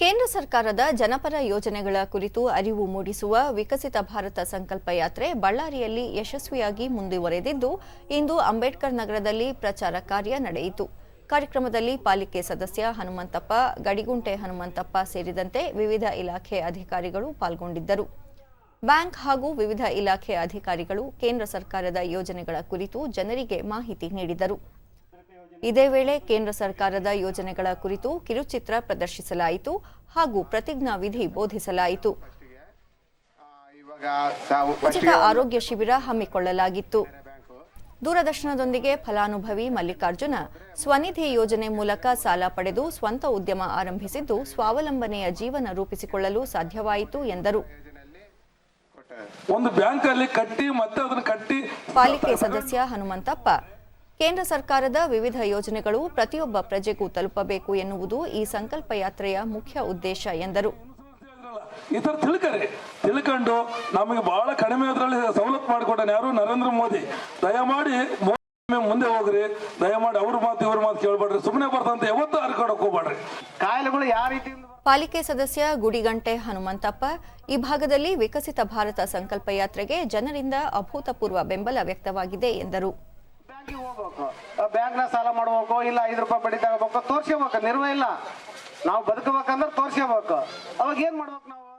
ಕೇಂದ್ರ ಸರ್ಕಾರದ ಜನಪರ ಯೋಜನೆಗಳ ಕುರಿತು ಅರಿವು ಮೂಡಿಸುವ ವಿಕಸಿತ ಭಾರತ ಸಂಕಲ್ಪ ಯಾತ್ರೆ ಬಳ್ಳಾರಿಯಲ್ಲಿ ಯಶಸ್ವಿಯಾಗಿ ಮುಂದುವರೆದಿದ್ದು, ಇಂದು ಅಂಬೇಡ್ಕರ್ ನಗರದಲ್ಲಿ ಪ್ರಚಾರ ಕಾರ್ಯ ನಡೆಯಿತು. ಕಾರ್ಯಕ್ರಮದಲ್ಲಿ ಪಾಲಿಕೆ ಸದಸ್ಯ ಹನುಮಂತಪ್ಪ, ಗಡಿಗುಂಟೆ ಹನುಮಂತಪ್ಪ ಸೇರಿದಂತೆ ವಿವಿಧ ಇಲಾಖೆ ಅಧಿಕಾರಿಗಳು ಪಾಲ್ಗೊಂಡಿದ್ದರು. ಬ್ಯಾಂಕ್ ಹಾಗೂ ವಿವಿಧ ಇಲಾಖೆ ಅಧಿಕಾರಿಗಳು ಕೇಂದ್ರ ಸರ್ಕಾರದ ಯೋಜನೆಗಳ ಕುರಿತು ಜನರಿಗೆ ಮಾಹಿತಿ ನೀಡಿದರು. ಇದೇ ವೇಳೆ ಕೇಂದ್ರ ಸರ್ಕಾರದ ಯೋಜನೆಗಳ ಕುರಿತು ಕಿರುಚಿತ್ರ ಪ್ರದರ್ಶಿಸಲಾಯಿತು ಹಾಗೂ ಪ್ರತಿಜ್ಞಾ ವಿಧಿ ಬೋಧಿಸಲಾಯಿತು. ಉಚಿತ ಆರೋಗ್ಯ ಶಿಬಿರ ಹಮ್ಮಿಕೊಳ್ಳಲಾಗಿತ್ತು. ದೂರದರ್ಶನದೊಂದಿಗೆ ಫಲಾನುಭವಿ ಮಲ್ಲಿಕಾರ್ಜುನ ಸ್ವನಿಧಿ ಯೋಜನೆ ಮೂಲಕ ಸಾಲ ಪಡೆದು ಸ್ವಂತ ಉದ್ಯಮ ಆರಂಭಿಸಿದ್ದು ಸ್ವಾವಲಂಬನೆಯ ಜೀವನ ರೂಪಿಸಿಕೊಳ್ಳಲು ಸಾಧ್ಯವಾಯಿತು ಎಂದರು. ಪಾಲಿಕೆ ಸದಸ್ಯ ಹನುಮಂತಪ್ಪ ಕೇಂದ್ರ ಸರ್ಕಾರದ ವಿವಿಧ ಯೋಜನೆಗಳು ಪ್ರತಿಯೊಬ್ಬ ಪ್ರಜೆಗೂ ತಲುಪಬೇಕು ಎನ್ನುವುದು ಈ ಸಂಕಲ್ಪ ಯಾತ್ರೆಯ ಮುಖ್ಯ ಉದ್ದೇಶ ಎಂದರು. ಈ ತರ ತಿಳ್ಕರಿ ತಿಳ್ಕೊಂಡು ನಮಗೆ ಬಹಳ ಕಡಿಮೆ ಅದರಲ್ಲಿ ಸವಲತ್ತು ಮಾಡಿಕೊಟ್ಟಾನೆ ಯಾರು ನರೇಂದ್ರ ಮೋದಿ. ದಯಮಾಡಿ ಮೋದಿ ಮುಂದೆ ಹೋಗ್ರಿ ದಯಮಾಡಿ ಅವ್ರ ಮಾತು ಇವ್ರ ಮಾತು ಕೇಳ್ಬೇಡ್ರಿ ಸುಮ್ಮನೆ ಬರ್ತಂತ ಯಾವತ್ತೂ ಹರ್ಕೊಡಕ್ ಹೋಗ್ಬೇಡ್ರಿ. ಕಾಯಿಲೆಗಳು ಯಾವ ರೀತಿ ಪಾಲಿಕೆ ಸದಸ್ಯ ಗುಡಿಗಂಟೆ ಹನುಮಂತಪ್ಪ ಈ ಭಾಗದಲ್ಲಿ ವಿಕಸಿತ ಭಾರತ ಸಂಕಲ್ಪ ಯಾತ್ರೆಗೆ ಜನರಿಂದ ಅಭೂತಪೂರ್ವ ಬೆಂಬಲ ವ್ಯಕ್ತವಾಗಿದೆ ಎಂದರು. ಬ್ಯಾಂಕಿಗೆ ಹೋಗ್ಬೇಕು. ಬ್ಯಾಂಕ್ನ ಸಾಲ ಮಾಡ್ಬೇಕು, ಇಲ್ಲ ಐದು ರೂಪಾಯಿ ಬಡ್ಡಿ ತಗೋಬೇಕು, ತೋರ್ಸ್ಕೋಬೇಕು ನಿರ್ವಹ ಇಲ್ಲ. ನಾವು ಬದುಕಬೇಕಂದ್ರೆ ತೋರ್ಸ್ಕೋಬೇಕು. ಅವಾಗ ಏನ್ ಮಾಡ್ಬೇಕು ನಾವು?